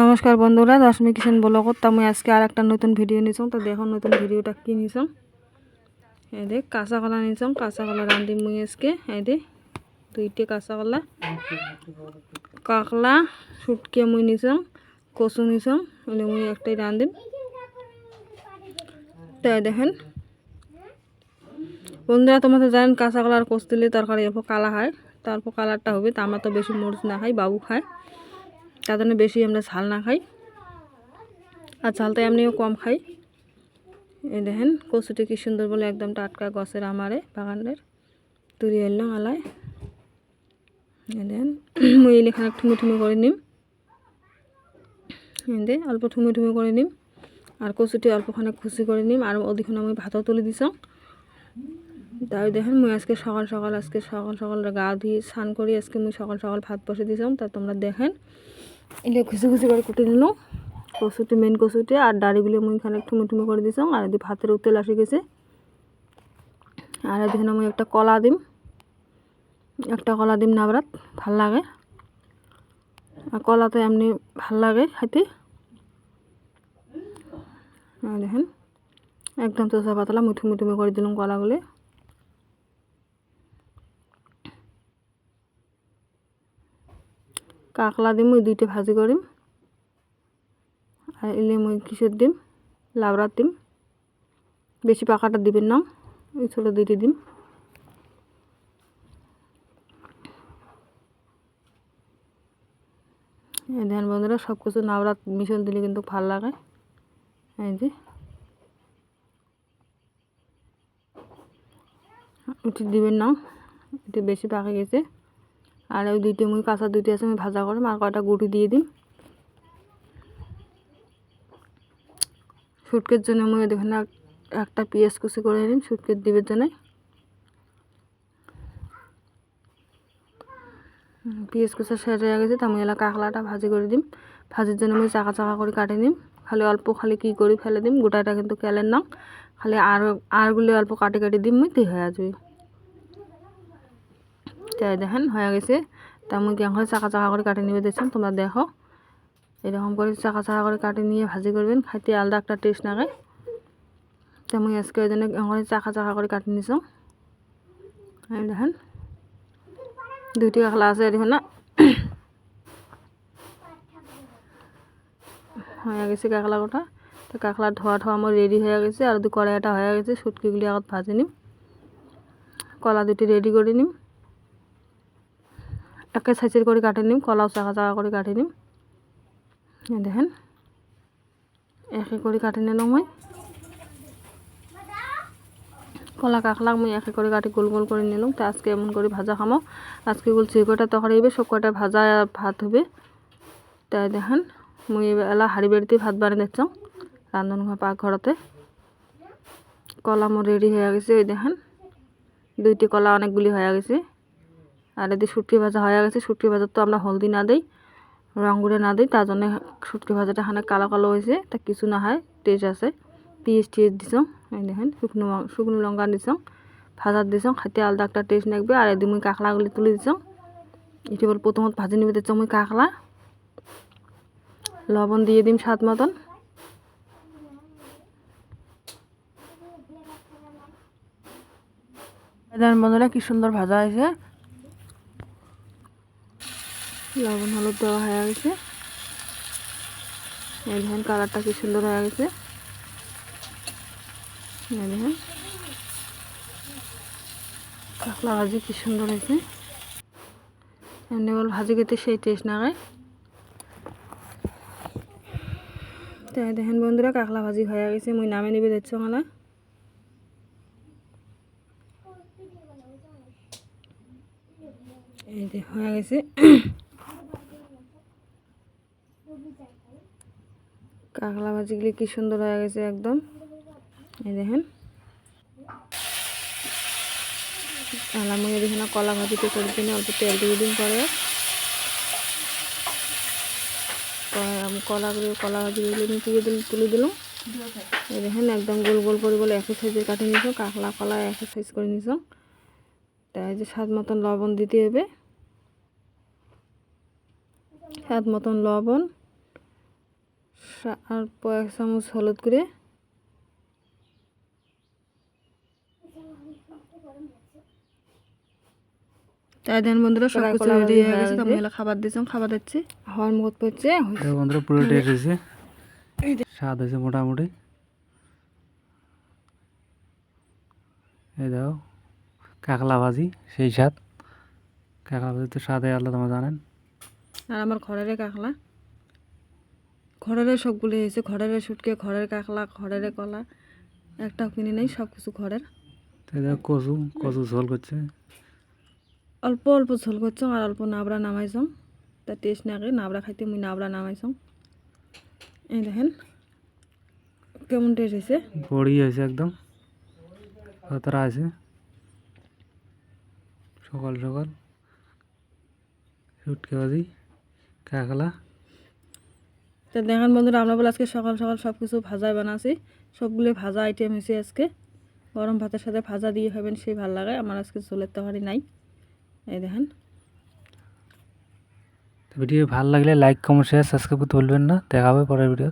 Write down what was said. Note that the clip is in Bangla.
নমস্কার বন্ধুরা, দশমী কিষেন ব্লগত মুই আজকে আর একটা নতুন ভিডিও নিছং তো দেখো নতুন ভিডিওটা কি নিছং এই দেখ, কাঁচা কলা নিছং কাঁচা কলা রাঁধি মুই আজকে। এই দে দুইটে কাঁচা কলা, কাকলা, শুটকে মুই নিছং কচু নিছং হলে মুই একটাই রাঁধিম তাই দেখেন, বন্ধুরা, তোমরা তো জানেন কাঁচা কলার কচু দিলে তরকারি এরপর কালা হয় তারপর কালারটা হবে, তা আমরা তো বেশি মরিচ না খাই, বাবু খায়। তার জন্য বেশি আমরা ঝাল না খাই। আর ঝালটা এমনিও কম খাই। এই দেখেন, কচুটি কি সুন্দর বলে একদম টাটকা গছের আমারে, বাগানের তুলি এলাম আলায়। দেখেন, মুই এখানে ঠুমি ঠুমি করে নিম। দে, অল্প ঠুমি ঠুমি করে নিম। আর কচুটি অল্পখানে খুশি করে নিম। আর ওদিকে আমি ভাতও তুলে দিছাম। তাই দেখেন, মুই আজকে সকাল সকাল, আজকে সকাল সকাল গা ধুয়ে স্নান করি, আজকে মুই সকাল সকাল ভাত বসে দিছাম। তা তোমরা দেখেন এলে খুশি খুশি করে কুটে নিল। কচুটি মেন কচুটি আর দাড়িগুলো মুই এখানে ঠুমি ঠুমি করে দিছাম। আর এদিকে ভাতের উতেল আসে গেছে। আর এদিকে মুই একটা কলা দিম। একটা কলা দিম নাবরাত, ভালো লাগে। আর কলা তো এমনি ভালো লাগে খাইতে। দেখেন, একদম চোষা পাতলা মুঠি মুঠি করে দিলাম কলাগুলো। কাকলা দিম, ওই দুইটা ভাজি করিম আর এলে মুই কিসের দিম? লাবড়ার দিম। বেশি পাকাটা দিবেন না, ওই ছোটো দুইটি দিম। ধ্যান বন্ধুরা সব কিছু নাবড়াত মিশন দিলে কিন্তু ভালো লাগে। এই যে। উঠি দিবেন না এটি বেশি পাকে গেছে। আর ওই দুইটা মুই কাঁচা দুইটা আছে, আমি ভাজা করলাম আর কয়টা গুটি দিয়ে দিম সুটকের জন্য মুই দেখুন একটা পেঁয়াজ কুচি করে নিম সুটকের দিবের জন্য। পেঁয়াজ কুচা শেষ হয়ে গেছে, তা মুই এলা কাকলাটা ভাজি করে দিম। ভাজির জন্য মুই চাকা চাকা করে কাটি নিম। খালি অল্প খালি কি করি ফেলে দিম, গোটাটা কিন্তু কেলেন না। খালি আর, আরগুলি অল্প কাটি কাটি দিম মুই তুই হয়ে আসবি তাই দেখেন, হয়ে গেছে। তা মুই কেমন চাকা চাকা করে কাটি নিবে দেখছেন? তোমরা দেখো। এরকম করে চাকা চাকা করে কাটি নিয়ে ভাজি করবেন, খাইতে আলাদা একটা টেস্ট লাগে। তা মুই আজকে ওই জন্য করে চাকা চাকা করে কাটি নিছো। দেখেন, দুইটি কাকলা আছে দেখুন না। হয়ে গেছে কাকলা গোটা। তো কাকলা ধোয়া ধোয়া আমার রেডি হয়ে গেছে, আর দু কড়াইটা হয়ে গেছে সুটকিগুলি আগত ভাজি নিম। কলা দুটি রেডি করে নিম। একে সাইজের করে কাটে নিম, কলাও চাকা চাকা করে কাটে নিম। দেখেন, একে করে কাটে নিলাম মই। কলা কাকলাক মুই একে করে কাটি গোল গোল করে নিলাম। তো আজকে এমন করে ভাজা খামো। আজকে গোল যে কটা তরকারি হবে সব কটা ভাজা ভাত হবে। তাই দেখেন, মুই এলা হাড়ি বাড়িতে ভাত বানিয়ে দিচ্ছাম পাক ঘরতে। কলা মোর রেডি হয়ে গেছে, ওই দেখেন। দুইটি কলা অনেকগুলি হয়ে গেছে। আর এদিকে শুটকি ভাজা হয়ে গেছে। শুটকি ভাজা তো আমরা হলদি না দিই রং গুঁড়ে না দিই, তার জন্য শুটকি ভাজাটা খানে কালো কালো হয়েছে। তা কিছু না হয় টেস্ট আছে। পিঁয়াজ টিয়েজ দিছং দেখেন, শুকনো শুকনো লঙ্কা দিছং ভাজার দিছং, খাইতে আলাদা একটা টেস্ট লাগবে। আর এদিকে মুই কাঁকলাগুলি তুলে দিছং। এটি বল, প্রথমত ভাজি নিবে দিচ্ছ মুই কাঁকলা লবণ দিয়ে দিম স্বাদ মতন। বন্ধুরা কি সুন্দর ভাজা হয়েছে। লবণ, হলুদ দেওয়া হয়ে গেছে। এই দেখেন কালারটা কি সুন্দর হয়ে গেছে। এই দেখেন। কাঁকলা ভাজি কি সুন্দর হয়েছে। এমনি বল ভাজি খেতে সেই টেস্ট না গায় তাই দেখেন বন্ধুরা কাঁকলা ভাজি হয়ে গেছে। মুই নামে নিবে দিচ্ছ মালা। এই যে হয়ে গেছে। কাঁকলা ভাজিগুলি কি সুন্দর হয়ে গেছে একদম। এই দেখেন। আলামুনি দেখেন কলা ভাজিতে করে দিন অল্প তেল দিয়ে দিন পরে। কলাগুলো কলা ভাজিগুলো তুলে দিল তুলে দিলাম। এই দেখেন, একদম গোল গোল করে বলে একই সাইজের কাটে নিছ কাঁকলা কলা একই সাইজ করে নিছ। তাই যে স্বাদ মতন লবণ দিতে হবে। স্বাদ মতন লবণ। অল্প এক চামচ হলুদ গুঁড়ে। তাই দেন বন্ধুরা সব কিছু রেডি হয়ে গেছে। তো আমি খাবার দিয়েছিলাম খাবার দিচ্ছি। হওয়ার মুখ পড়ছে বন্ধুরা পুরো টেস্ট হয়েছে স্বাদ হয়েছে মোটামুটি। এই দাও কাকলা ভাজি সেই স্বাদ। কাকলা ভাজি তো স্বাদে তোমরা জানেন। আর আমার ঘরের কাকলা। ঘরের সবগুলো হয়েছে ঘরের শুটকে ঘরের কাকলা ঘরের কলা একটাও কিনে নেই সব কিছু ঘরের। কচু কচু ঝোল করছে। অল্প অল্প ঝোল করছ আর অল্প নাবড়া নামাইছং তা টেস্ট নাগে নাবড়া খাইতে মুই নাবড়া নামাইছং এই দেখেন কেমন টেস্ট হয়েছে। বড়ি হয়েছে একদম। কতটা আছে। সকাল সকাল। শুটকে ভাজি কাকলা। তো দেখেন বন্ধুরা, আমরা বলে আজকে সকাল সকাল সব কিছু ভাজায় বানাছি। সবগুলো ভাজা আইটেম হয়েছে আজকে। গরম ভাতের সাথে ভাজা দিয়ে খাবেন, সেই ভালো লাগে। আমার আজকে চুলের তরকারি নাই। এই দেখেন। ভিডিও ভালো লাগলে লাইক কমেন্ট শেয়ার সাবস্ক্রাইব করতে ভুলবেন না। দেখাবে পরের ভিডিও